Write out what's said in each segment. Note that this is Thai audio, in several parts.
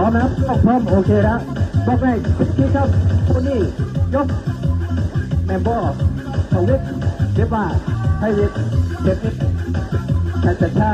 ร้อมนะครับต้องพร้อมโอเคแล้วบอกแรกที่ครับคนนี้ยกแมมโบทวิตเจ็บว่าไทยวิทเจ็บนิดชาชาชา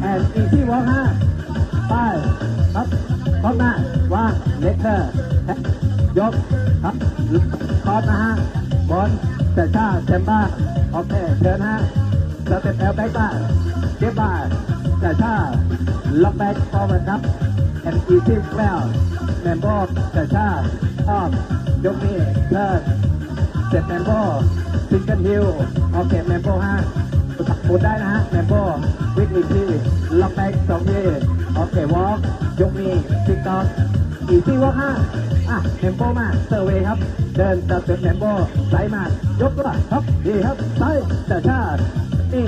แอนอีซี่วอลฮะไปครับพร้อมหน้าวางเลคเตอร์ยกครับคอร์นะฮะบอลชาชาเซมบ้าโอเคเชิญฮะสเต็ปแอลแบ็กบ้าเจ็บบ้าชาชาล็อกแบ็กฟอร์เวิร์ดครับ and easy well แมมโบกระชากอ้อมยกนี้เทิร์นเสร็จแมมโบซิงเกิลฮิลโอเคแมมโบฮะหมุนได้นะฮะแมมโบวิ่งอีกทีล็อกแบ็กสองทีโอเควอล์กยกนี้ซิกต็อกอีซี่วอล์กฮะอะแมมโบมาเซอร์เวย์ครับ เดินตัดเสร็จแมมโบไซมายกตัวครับดีครับไซกระชากนี่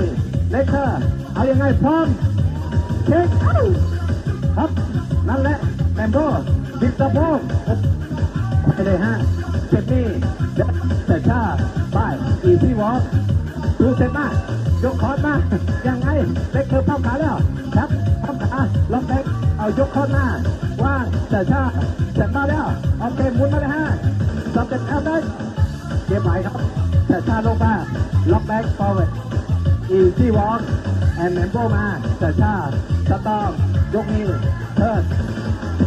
เลคเตอร์เอายังไงพร้อมเช็ค ครับ นั่นแหละแมมโบบิดสะโพกไปเลยฮะเซฟนี่เดินแต่ชาไปอีที่วอล์ดูเสร็จมายกคอร์สมายังไงเล็กเธอพับขาแล้วครับพับขาล็อกแบ็กเอายกคอร์สมาว่างแต่ชาเสร็จมาแล้วโอเคหมุนมาเลยฮะสำเร็จแล้วได้เก็บไหวครับแต่ชาลงมาล็อกแบ็กฟอร์เวิร์ดอีซี่วอล์กแอนแมมโบมาแต่ชาสตอม ยกนี้เทิร์ด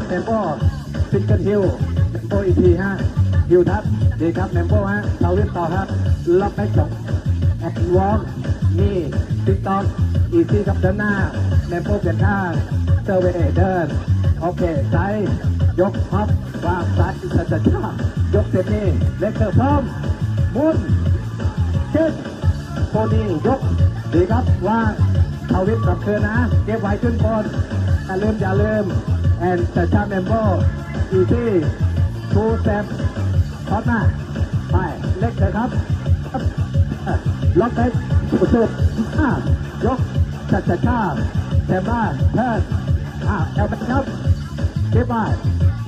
แมมโบซิงเกิลฮิลแมมโบอีกทีฮะฮิลทับดีครับแมมโบฮะเราเล่นต่อครับล็อกแบ็กสองแอนวอล์กนี่ซิกตอมอีซี่ครับเดินหน้าแมมโบเปลี่ยนข้างเซอร์เวย์เดินโอเคซ้ยกพับวางซ้ายชาชาชายกเสร็จนี่เล็กเตอร์พร้อมมุนเช็ดโคนี่ยกดีครับว่างทวิตกลับคืนนะเก็บไว้ขึ้นบน อย่าลืมอย่าลืมแอนแต่ชาเมมโบอีที่ทูแซมพอดหน้าไปเล็กเลยครับ ล็อกไปสุดอ่ายกชัดชัดชาแซมบ้าเทิร์นอ่าแอลไปครับเก็บไว้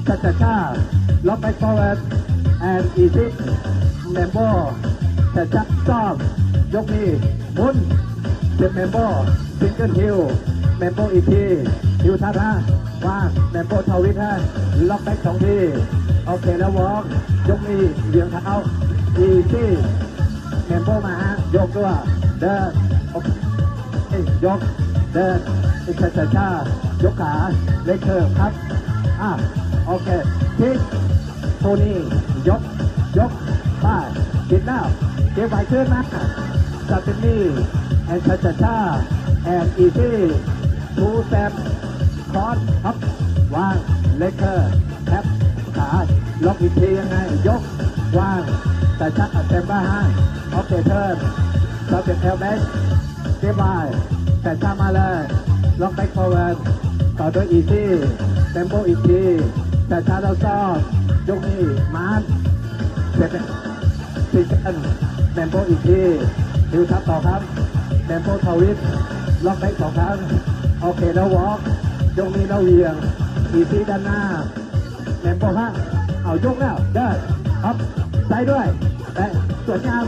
ชัดชัดชาล็อกไป forward and easy เมมโบแต่จับชอบยกนี้มุนเป็นเมมโบอร์ซิงเกิลฮิลเมมโบอีกที ฮิลทัดฮะว่างเมมโบทวิตฮะล็อกแบ็กสองที โอเคแล้ววอล์กยกนี้เหยียงเท้าอีที่เมมโบมาฮะ ยกตัว เดินโอเคยก เดินอีกช้าชายกขาเล็กเคิร์ครับ อะ โอเคทิกโทนี่ ยก ยกป้ากินแล้วเก็บไว้ขึ้นนะซาตินี่แอนชาชาชาแอนอีซี่ทูแซม คอร์สครับวางเลคเกอร์แทบขาล็อกอีกทียังไง ยกวาง แต่ชักเต็มบ้าฮะโอเคเทิร์นซาตินเอลแบ็กเก็บไว้แต่ชักมาเลยล็อกแบ็กฟอร์เวิร์ดต่อด้วยอีซี่เต็มโบอีกทีแต่ชาเราซ้อมยกนี้มาร์เสร็จสิกันแมมโบอีกทีดิวทับต่อครับแมมโบทวิตล็อกแบ็กสองครั้งโอเคแล้ววอล์ก ยกนี้เราเวียงอีซีด้านหน้าแมมโบฮะเอายกแล้วเดินครับใส่ด้วยแต่สวยงาม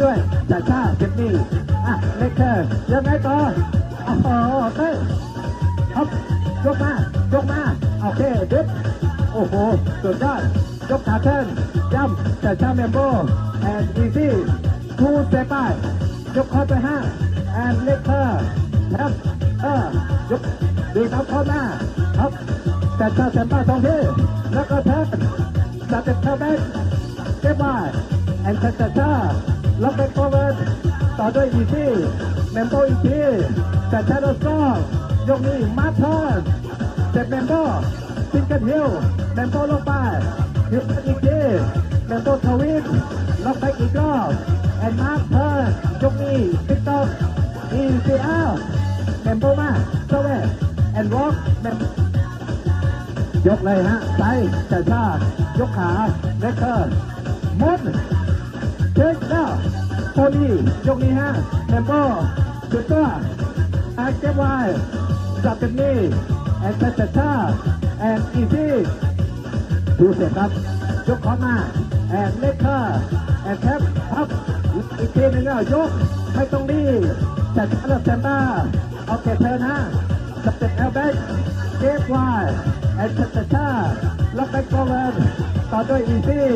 ด้วยจ่าชาเจ็บนี่อะเล็กเธอยังไงต่อโอ้โหเต้ครับยกมายกมาโอเคดึ๊บโอ้โหสุดยอดยกขาเทินย่ำแต่ชาเมมโบแอนอีซี่ทูเซปายยกคอไปห้าแอนเล็กเตอร์แทบเออยก ดีครับข้อหน้าครับแต่ชาเซมบ้าสองทีแล้วก็เทินสเต็ปเทอร์แบ็กเก็บไว้แอนเซนเตชาล็อกแบ็กโอเวอร์ต่อด้วยอีซี่เมมโบอีกทีแต่ชาโดสองยกนี้มาทิร์นเจ็บเมมโบซิงเกิลฮิลแมมโบลงไปฮิลอีกทีแมมโบทวินล็อกไปอีกรอบแอนมาร์คเทิร์นยกนี้ติ๊กต็อกอีซีเอลแมมโบมาโซเว่ แอนวอล์กแมมยกเลยฮะไซจ่าชายกขาเลคเตอร์มุดเช็คแล้วโคนี่ยกนี้ฮะแมมโบสุดตัวแอคเก็บไว้จับเป็นนี่แอนจ่าชาแอนอีซี่ดูเสร็จครับยกขอมาแอนเล็กเกอร์แอนแคปพับอีกทีหนึงอะยกไม่ต้องรีบจัดการแซมบ้าโอาเคเธอนะ สเต็ปแอลแบ็กเก็บไว้แอนชัชชาล็อกแบ็กโกเวนต่อด้วยอีซี่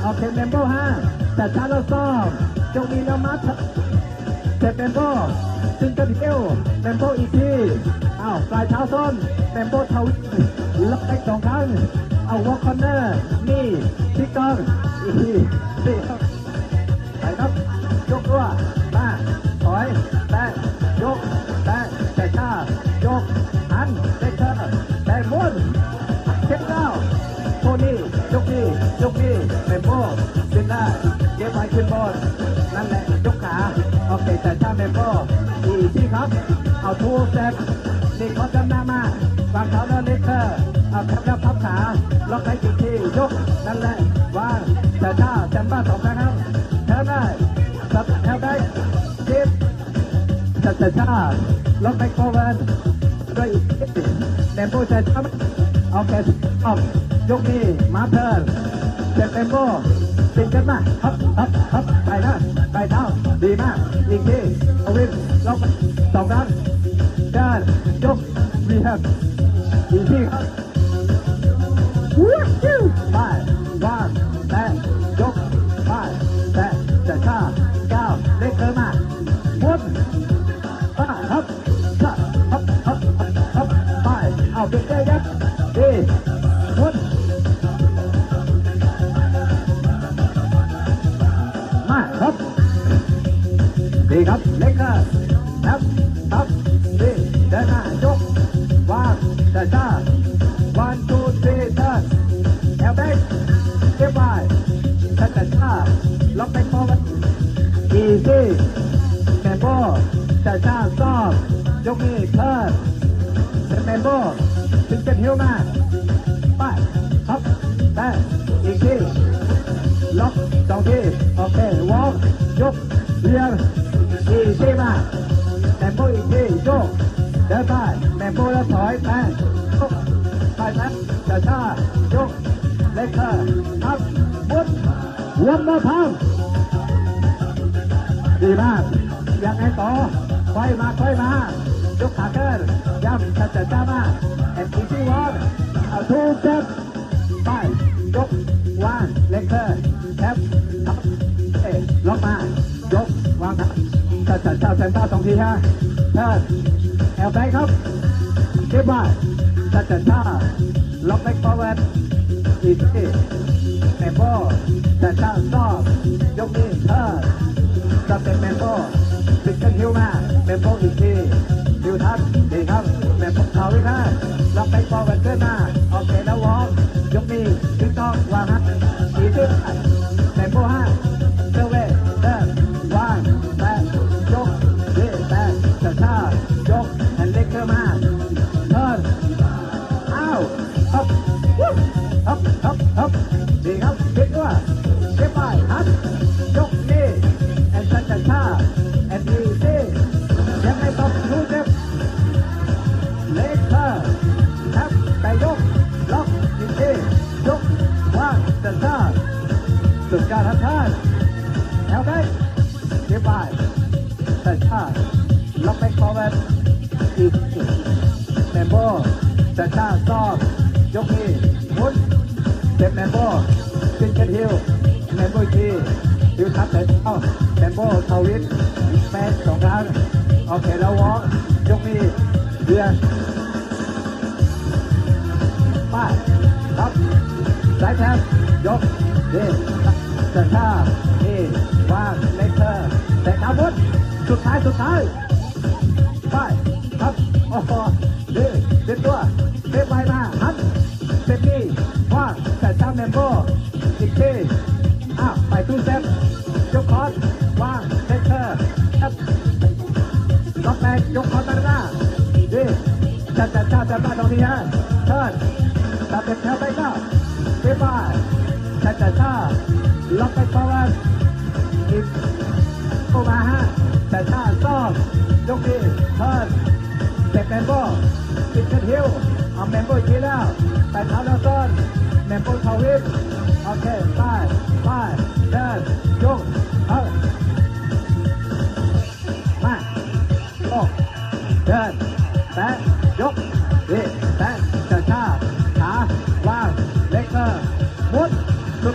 โอาเคเมมเบอร์ห้าแต่ชาเราซ้อมจงมีน้ำมัดเสร็จเมมเบอร์ซิงเกิลเดียวเมมเบอร์อีซี่อ้าวปลายเท้าส้นเมมเบอร์ทวิตล็อกแบ็กสองครั้งเอาวอลคอนเนอร์นี่ที่กองอีซี่ไปครับยกตัว เคแต่ถ้าเป็นโบอีกที่ครับ เอาทูสเต็ปนี่เขาจำหน้ามาวางเท้าแล้วเล็กเธอเอาแคปแล้วพับขาล็อกไปอีกทียกนั่นแหละวางแต่ถ้าแซมบ้าสองครั้งครับเท่าได้สับเท่าได้สิบจัดจัดชาล็อกไปโคเวนด้วยอีกเนมโบจะทำเอาแกสออกยกนี้มาเทิร์นเจ็บเนมโบปิดกันมาฮับฮับฮับไปนะไปเท้า ดีมากอีกทีเอาวินล็อกไปสองครั้งเดินยกรีแฮบอีกทีครับไปวางแตะยกไปแตะจะชาก้าวเล็กเกินมาวนไปฮับชับฮับฮับฮับฮับไปเอาเป็นเจ๊ยับดี ครับเล็กเกินครับครับดีเดินหน้ายกวางจะชา one two three turn แอลเบกเก็บไว้ชัดชัดชาล็อกไปพอกันอีซี่แมนโบชัดชาซอบยกนี้เทิร์นเป็นแมนโบถึงเป็นฮิวมาไปฮับได้อีกทีล็อกสองทีโอเควอล์กยกเรียง อีซี่มาแมนโบอีกทีโยกเดินไปแมนโบแล้วถอยไปยกไปนะจะช้ายกเล็กเธอครับมุดวนมาพังดีมากยังไงต่อค่อยมาค่อยมายกขาเกินย้ำจะจะจ้ามาแอนตี้ที่วอนเอาทูเจ็บไปยกวางเล็กเธอแคปทับเอ๊ะล็อกมายกวางทับ จะจะจ้าเซนต้าสองทีฮะเทิร์แอลแบงครับเก็บไว้ชัดชัดชาล็อกแบ็กฟอร์เวิร์ดอีกทีแมมโบชัดชาซอบยกนี้เธอจะเป็นแมมโบติดกันฮิวมาแมมโบอีกทีฮิวทัดดีครับแมมโบเขาอีกนะล็อกแบ็กฟอร์เวิร์ดขึ้นมาโอเคแล้ววอล์กยกนี้ขึ้นต้องวางฮะอีก มโบอีกทีฮิวทับแต่เอ้าแมมโบทาวิตแมนสองครั้งโอเคแล้ววอล์กยกนี้เดือนป้าครับสายแทบยกเดจะชานี่วางเลเทอร์แต่อาวุธสุดท้ายสุดท้ายไปครับโอ้โหดีเด็ดตัวเด็ดไปมาหันเซฟตี้ว่างแต่จ้าเมมโบ ยกคอนมาหน้าดีจัดจัดจ้าจัดมาตรงนี้ฮะเทิร์นตัดเด็ดแถวไปก้าเก็บไปจัดจัดจ้าล็อกไปฟอร์เวิร์ดอีกเข้ามาฮะแต่ชาซ่อมยกดีเทิร์นเต็มแมมโบติดกันฮิวเอาแมมโบอีกทีแล้วแต่เท้าแล้วซ่อนแมมโบทาวิทโอเคไปไปเดินยก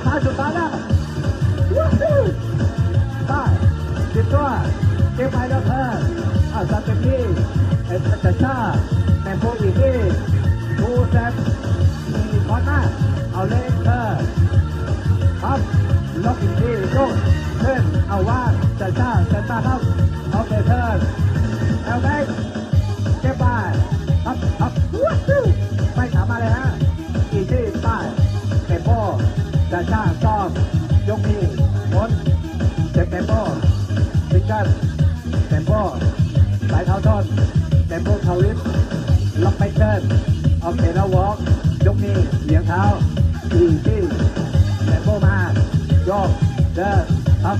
ท้ายสุดท้ายแล้วว้าวได้ติดตัวเก็บไปแล้วเธออาซาเต็มที่เอ็นจะชาแมนโพอีกที่ทูแซมมีคอนหน้าเอาเล่นเธอนครับล็อกอีกทีโยกเล่อนเอาว่างจะชาจะชาครับเอาเตเทิร์น อเคแล้ววอล์กยกนี้เหลียงเท้าอีกที่แตมโบมาโยกเดินครับ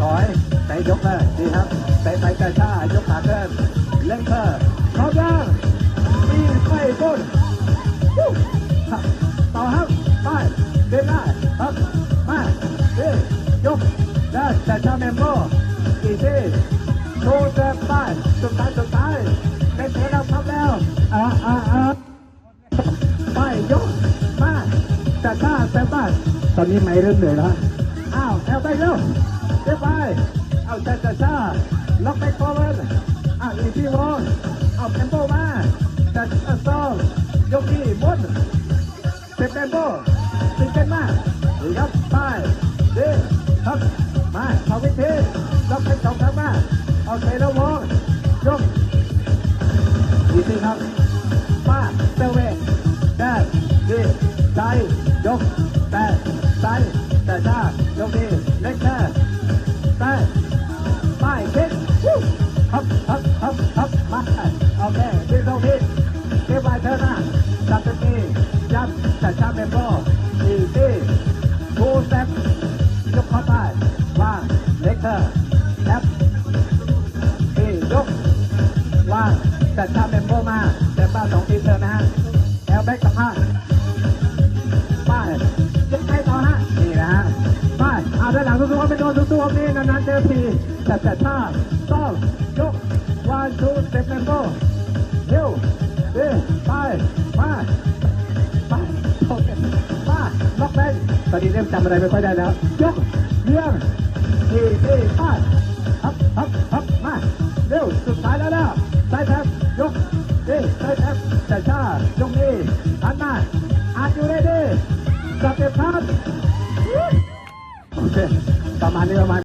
ถอยใส่ยกเลยดีครับใส่ไปกระชายกขาเดินเล่นเธอพร้อมยังมีไปบนวู้ครับต่อครับไปเดินได้ครับมาเดินยกเดินกระชาเมมโบอีกทีโชว์เดินไปสุดท้ายสุดท้ายเป็นเทแล้วพับแล้วอ่าอ่าอ่า จัดหน้าแซมบ้านตอนนี้ไม่เริ่มเหนื่อยแล้วอ้าวแอลไปเร็วเรียบไปเอาจัดจัดจ้าล็อกไปฟอร์เวิร์ดอ้าวอีพีวอนเอาเทมโปมาจัดอัสซอลยกที่บนเต็มเทมโปตึงกันมาดีครับไปดีครับมาเข้าวิธีล็อกไปสองครั้งมาเอาเทแล้ววอนยกดีสิครับป้าเซเว่แดดดีใจ ยกแต่ใจแต่ชายกดี ตอนนี้เริ่มจำอะไรไม่ค่อยได้แล้วยกเรียงสี่สี่ป้าฮับฮับฮับมาเร็วสุดท้ายแล้วแล้วใส่แท็บยกดีใส่แท็บแต่ชายกนี้หันมาอาจอยู่ได้ดีจับเต็มพัดโอเคประมาณนี้ประมาณ